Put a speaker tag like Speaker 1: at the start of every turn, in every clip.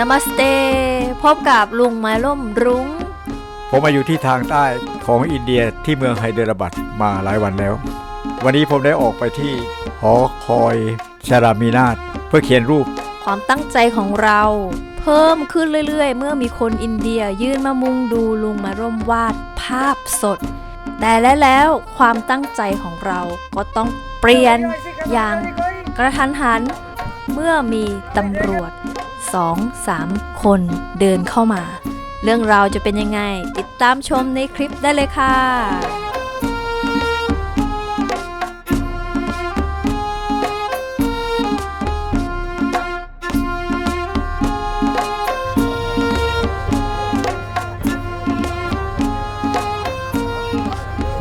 Speaker 1: นามาสเตพบกับลุงไม้ล่มรุง้ง
Speaker 2: ผมมาอยู่ที่ทางใต้ของอินเดียที่เมืองไฮเดรบัดมาหลายวันแล้ว วันนี้ผมได้ออกไปที่หอคอยชารามีนาตเพื่อเขียนรูป
Speaker 1: ความตั้งใจของเรา เพิ่มขึ้นเรื่อย ๆ เมื่อมีคนอินเดียยื่นมามุงดูลุงไม้ร่มวาดภาพสด แต่และแล้วความตั้งใจของเราก็ต้องเปลี่ยนอย่างกระทันหันเมื่อมีตำรวจ สองสามคนเดินเข้ามา เรื่องราวจะเป็นยังไง ติดตามชมในคลิปได้เลยค่ะ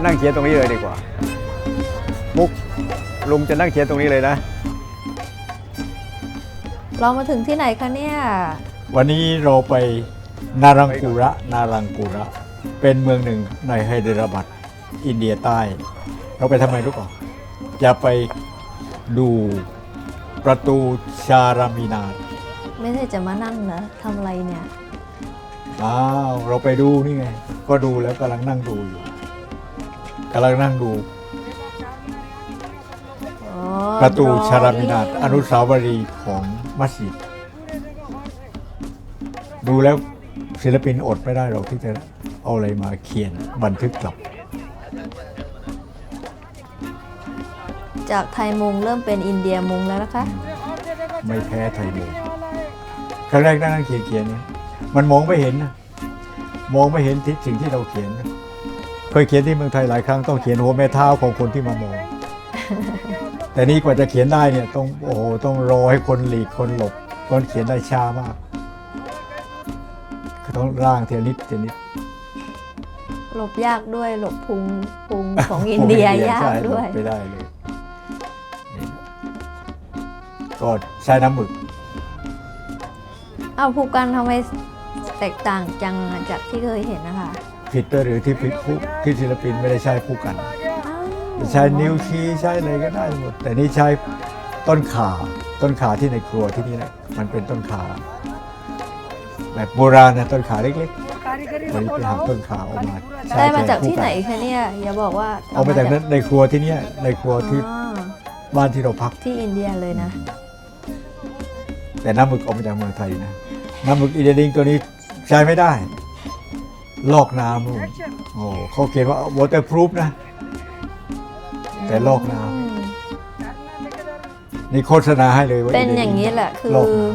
Speaker 2: นั่งเขียนตรงนี้เลยดีกว่า มุกลุงจะนั่งเขียนตรงนี้เลยนะ
Speaker 1: เรามาถึงที่ไหนคะเนี่ย
Speaker 2: วันนี้เราไปนารังกุระนารังกุระ เป็นเมืองหนึ่งในไฮเดรบัดอินเดียใต้ เราไปทำไมรู้ก่อนจะไปดูประตูชารามีนาต
Speaker 1: ไม่ได้จะมานั่งนะทำอะไรเนี่ย
Speaker 2: อ้าวเราไปดูนี่ไง ก็ดูแล้วกำลังนั่งดูอยู่กำลังนั่งดู
Speaker 1: อ๋อ
Speaker 2: ประตู
Speaker 1: drawing
Speaker 2: ชารามินาตอนุสาวรีย์ของ มัสยิด ดูแล้วศิลปินอดไม่ได้หรอกที่จะเอาอะไรมาเขียนบันทึกกลับ
Speaker 1: จากไทยมุงเริ่มเป็นอินเดียมุงแล้วนะคะ
Speaker 2: ไม่แพ้ไทยเลยครั้งแรกนั่งเขียนเขียนเนี่ยมันมองไม่เห็นนะมองไม่เห็นที่สิ่งที่เราเขียนนะเคยเขียนที่เมืองไทยหลายครั้งต้องเขียนหัวแม่เท้าของคนที่มามอง แต่นี่กว่าจะเขียนได้เนี่ยต้องโอ้โหต้องรอให้คนหลีกคนหลบคนเขียนได้ช้ามากคือต้องร่างเทียนิดเทียนิด
Speaker 1: หลบยากด้วยหลบพุงพุงของอินเดียยาก
Speaker 2: ใช่
Speaker 1: ด้วย
Speaker 2: ไม่ได้เลยนี่ก็ใช้น้ำหมึก
Speaker 1: อ้าวภูกันทำไมแตกต่างจังจากที่เคยเห็นนะคะ
Speaker 2: ผิดไปหรือที่ผิดผู้ที่ศิลปินไม่ได้ใช้ผู้กัน
Speaker 1: อ้าว
Speaker 2: ใช้นิ้วชี้ใช้อะไรก็ได้หมด แต่นี่ใช้ต้นขาต้นขาที่ในครัวที่นี่แหละมันเป็นต้นขา แบบโบราณนะต้นขาเล็กๆวันนี้ไปหาต้นขาออกมาใช้
Speaker 1: ได้มา
Speaker 2: แทน
Speaker 1: จาก
Speaker 2: ผู้
Speaker 1: ที่ไหนคะเนี่ยอย่าบอกว่า
Speaker 2: เอามาจากนั้นในครัวที่เนี้ยในครัวที่
Speaker 1: อ๋อ
Speaker 2: บ้านที่เราพัก
Speaker 1: ที่อินเดียเลยนะ
Speaker 2: แต่น้ำหมึกออกมาจากเมืองไทยนะน้ำหมึกอีเดดิงตัวนี้ใช้ไม่ได้ ลอกน้ำนู่นโอ้เขาเขียนว่า waterproof นะ แต่ลอกน้
Speaker 1: อืมำ
Speaker 2: นี่โฆษณาให้เลยว่า
Speaker 1: เป็นอย่างนี้แหละคือ
Speaker 2: ลอกน้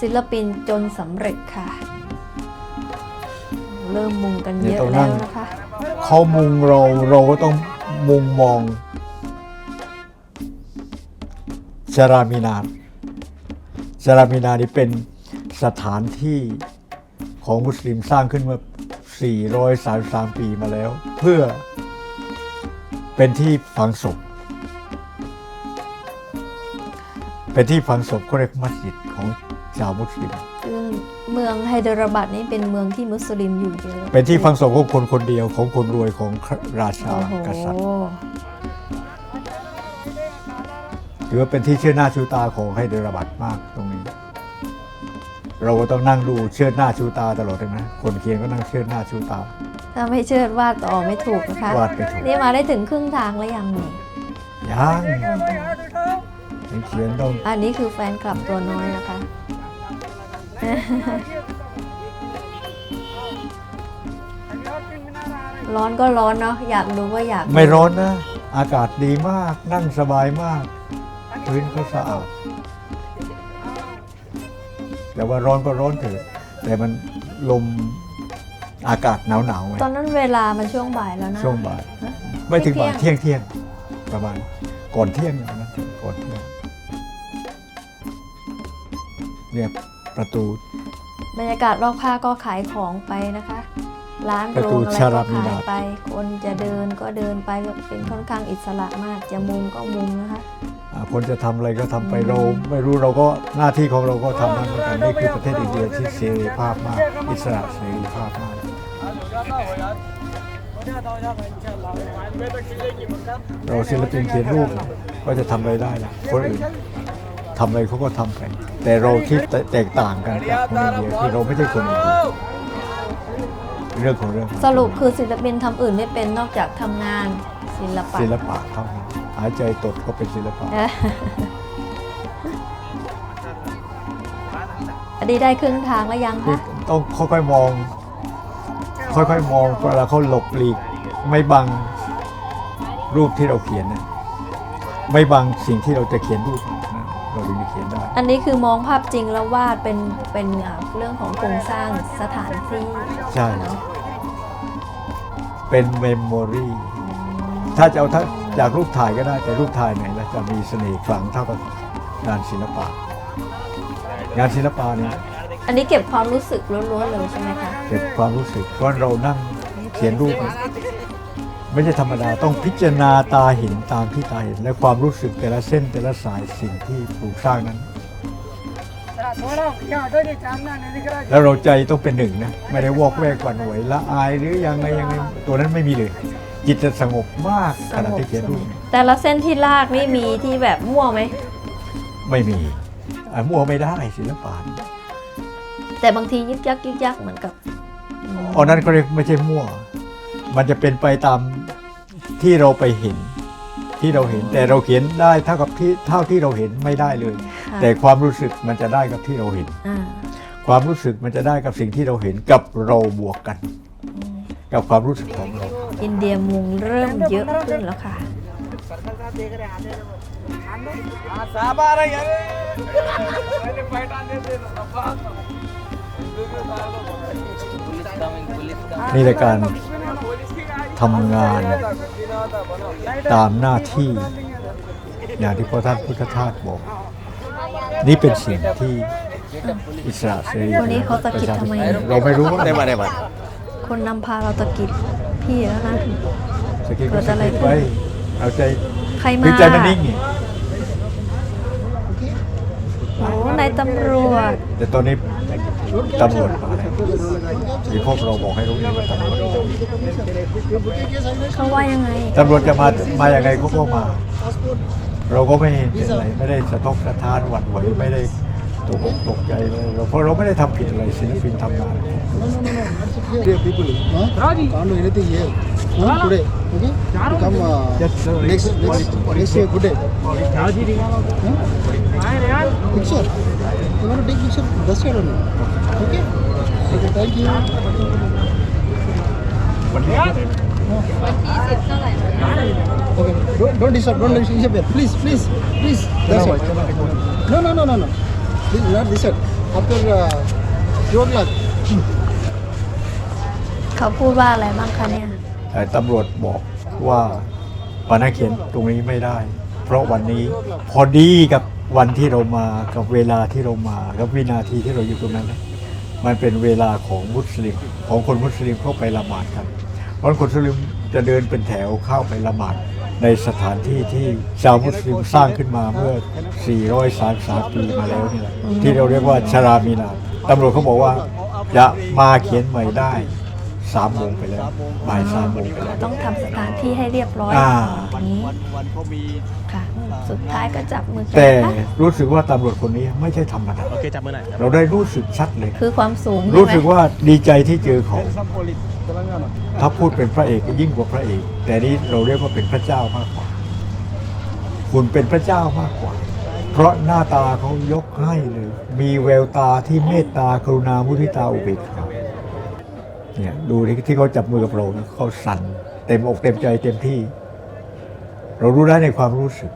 Speaker 1: ศิลปินจนสำเร็จค่ะ เริ่มมุงกันเยอะ
Speaker 2: เดี๋ยวต้อง
Speaker 1: แล้
Speaker 2: นั่
Speaker 1: ว
Speaker 2: ง
Speaker 1: นะคะำ
Speaker 2: เขามุงเราเราก็ต้องมุงมองชารามินาชารามินานี่เป็นสถานที่ของมุสลิมสร้างขึ้นเมื่อ 433 ปีมาแล้ว เพื่อ เป็นที่ฝังศพ เป็นที่ฝังศพก็เรียกมัสยิดของชาวมุสลิม
Speaker 1: คือเมืองไฮเดรบัดนี่เป็นเมืองที่มุสลิมอยู่เยอะ
Speaker 2: เป็นที่ฝังศพของคนคนเดียวของคนรวยของราชา
Speaker 1: โอ้โห
Speaker 2: กษัตริย์ถือว่าเป็นที่เชื่อหน้าชูตาของไฮเดรบัดมากตรงนี้ เราก็ต้องนั่งดูเชื่อหน้าชูตาตลอดเลยนะ คนเขียนก็นั่งเชื่อหน้าชูตา
Speaker 1: ถ้าไม่เชิดวาดต่อไม่ถูกนะคะ
Speaker 2: วาดไม่ถูก
Speaker 1: นี่มาได้ถึงครึ่งทางแล้วยังนี่
Speaker 2: ยังยังเขียนต้อง
Speaker 1: อันนี้คือแฟนคลับตัวน้อยนะคะ ร้อนก็ร้อนเนาะอยากดูก็อยากดู
Speaker 2: ไม่ร้อนนะ อากาศดีมาก นั่งสบายมาก พื้นก็สะอาด แต่ว่าร้อนก็ร้อนเถอะแต่มันลม อากาศหนาวหนาวๆไง
Speaker 1: ตอนนั้นเวลามันช่วงบ่ายแล้วนะ
Speaker 2: ช่วงบ่าย
Speaker 1: ฮะ
Speaker 2: ไม่ถึงบ่าย
Speaker 1: เที่
Speaker 2: เที่
Speaker 1: ย
Speaker 2: ย
Speaker 1: ง
Speaker 2: งเที่ยงประมาณก่อนเที่ยงนะก่อนเที่ยงเนี่ยประตู
Speaker 1: บรรยากาศรอบข้างก็ขายของไปนะคะ ร้าน
Speaker 2: ประ
Speaker 1: โร
Speaker 2: ตู
Speaker 1: งอะไร
Speaker 2: ชา
Speaker 1: ก็
Speaker 2: รามิ
Speaker 1: ขาย
Speaker 2: นา
Speaker 1: ไป คนจะเดินก็เดินไปก็เป็นค่อนข้างอิสระมากจะมุงก็มุงนะคะ
Speaker 2: อ่าคนจะทำอะไรก็ทำไปเราไม่รู้เราก็หน้าที่ของเราก็ทำนั้นเหมือนกันนี่คือประเทศอินเดียที่เสรีภาพมาก อิสระเสรีภาพมาก เราศิลปินเขียนรูปก็จะทำอะไรได้ล่ะคนอื่นทำอะไรเขาก็ทำไป แต่เราที่แตกต่างกันจากคนอินเดียคือเราไม่ใช่คนอินเดียเรื่องของเรื่อง
Speaker 1: สรุปคือศิลปินทำอื่นไม่เป็นนอกจากทำงานศิลปะ
Speaker 2: ศิลปะเท่านั้นหายใจตดก็เป็นศิลปะ
Speaker 1: เอ๊ะอันนี้ได้ครึ่งทางแล้วยัง
Speaker 2: คือ
Speaker 1: คะ
Speaker 2: ต้องค่อยๆมอง ค่อยๆ มองเวลาเขาหลบหลีก ไม่บังรูปที่เราเขียนนะไม่บังสิ่งที่เราจะเขียนรูปนะเราถึงจะเขียนได้
Speaker 1: อันนี้คือมองภาพจริงแล้ววาดเป็นเป็นอ่าเรื่องของโครงสร้างสถานที่
Speaker 2: ใช่
Speaker 1: เนาะ
Speaker 2: เป็นเมมโมรีถ้าจะเอาถ้าจากรูปถ่ายก็ได้แต่รูปถ่ายไหนแล้วจะมีเสน่ห์ขลังเท่ากับงานศิลปะ งานศิลปะเนี่ย
Speaker 1: อันนี้เก็บความรู้สึกล้วนๆเลยใช่ไหมคะ
Speaker 2: เก็บความรู้สึกเพราเรานั่งเขียนรูป ไม่ใช่ธรรมดาต้องพิจารณาตาเห็นตามที่ตาเห็น และความรู้สึกแต่ละเส้นแต่ละสายสิ่งที่ปลูกสร้างนั้น แล้วเราใจต้องเป็นหนึ่งนะไม่ได้วอกแวกหวั่นไหวละอายหรือยังไงยังไงตัวนั้นไม่มีเลย จิตจะสงบมากขณะที่เขียนรูป
Speaker 1: แต่ละเส้นที่ลากนี่มีที่แบบมั่วไหม
Speaker 2: ไม่มีอะมั่วไม่ได้ศิลปะ
Speaker 1: แต่บางทียึกยักยึกยักเหมือนกับ อืม
Speaker 2: อันนั้นก็เรียกไม่ใช่มั่ว มันจะเป็นไปตามที่เราไปเห็น ที่เราเห็น แต่เราเขียนได้เท่ากับที่เท่าที่เราเห็นไม่ได้เลย
Speaker 1: ค่ะ
Speaker 2: แต่ความรู้สึกมันจะได้กับที่เราเห็น
Speaker 1: อ่า
Speaker 2: ความรู้สึกมันจะได้กับสิ่งที่เราเห็นกับเราบวกกัน กับความรู้สึกของเรา
Speaker 1: อินเดียมุงเริ่มเยอะขึ้นแล้วค่ะ
Speaker 2: นี่ ในการทำงานตามหน้าที่ อย่างที่พระท่านพุทธทาสบอก นี่เป็นสิ่งที่อิสระเสรี
Speaker 1: วันนี้เขาตะกิดทำไม
Speaker 2: เราไม่รู้ว่า
Speaker 1: คนนำพาเราตะกิดพี่แล้วนะ
Speaker 2: สกิล
Speaker 1: เกิ
Speaker 2: ก็
Speaker 1: ด
Speaker 2: ส
Speaker 1: อะไร
Speaker 2: กิล
Speaker 1: ขึ้น
Speaker 2: ไว้เอาใจ
Speaker 1: ใครมา
Speaker 2: คือใจมันนิ่งนี่
Speaker 1: โอ้นายตำรวจ
Speaker 2: แต่ตอนนี้ ตำรวจมาแล้วมีพวกเราบอกให้รู้นี่ว่าตำรวจ
Speaker 1: เขาว่ายังไง
Speaker 2: ตำรวจจะมามาอย่างไงก็ก็มา เราก็ไม่เห็นเป็นอะไรไม่ได้สะทกสะท้านหวั่นไหวไม่ได้ ตกอกตกใจเลยเราเพราะเราไม่ได้ทำผิดอะไรศิลปินทำงาน
Speaker 3: Dear people, huh? can't do anything here huh? today. Okay, to come uh,
Speaker 2: Just, uh,
Speaker 3: next next next year good day. Huh? Picture. You want to take picture? That's it only. Okay. Okay. Thank you.
Speaker 2: วันนี้
Speaker 3: Okay. Don't don't disturb. Don't disturb here. Please, please, please. That's it. No, no, no, no, no. Please, not disturb. After uh, two o'clock.
Speaker 1: เขาพูดว่าอะไรบ้างคะเนี่ย
Speaker 2: แต่ตำรวจบอกว่าปานาเขียนตรงนี้ไม่ได้ เพราะวันนี้พอดีกับวันที่เรามากับเวลาที่เรามากับวินาทีที่เราอยู่ตรงนั้นนะมันเป็นเวลาของมุสลิม ของคนมุสลิมเข้าไปละหมาดกันเพราะคนมุสลิมจะเดินเป็นแถวเข้าไปละหมาด ในสถานที่ที่ชาวมุสลิมสร้างขึ้นมาเมื่อ 433 ปีมาแล้วนี่แหละที่เราเรียกว่าชารามีนาตำรวจเขาบอกว่าจะมาเขียนใหม่ได้ สามโมงไปแล้วบ่ายสามโมงไปแล้ว
Speaker 1: ต้องทำสถานที่ให้เรียบร้อย
Speaker 2: อ่า
Speaker 1: อย่างนี้ค่ะ สุดท้ายก็จับมือกัน
Speaker 2: แต่
Speaker 1: นะคะ
Speaker 2: รู้สึกว่าตำรวจคนนี้ไม่ใช่ธรรมดา
Speaker 4: โอเค จับมือหน่อยครับ
Speaker 2: เราได้รู้สึกชัดเลย
Speaker 1: คือความสูงใช่ไหม
Speaker 2: รู้สึกว่าดีใจที่เจอเขา ถ้าพูดเป็นพระเอกก็ยิ่งกว่าพระเอก แต่นี้เราเรียกว่าเป็นพระเจ้ามากกว่า คุณเป็นพระเจ้ามากกว่า เพราะหน้าตาเขายกให้เลย มีแววตาที่เมตตากรุณามุทิตาอุเบกขา เนี่ยดูที่ที่เขาจับมือกับเราเขาสั่นเต็มอกเต็มใจเต็มที่ เรารู้ได้ในความรู้สึก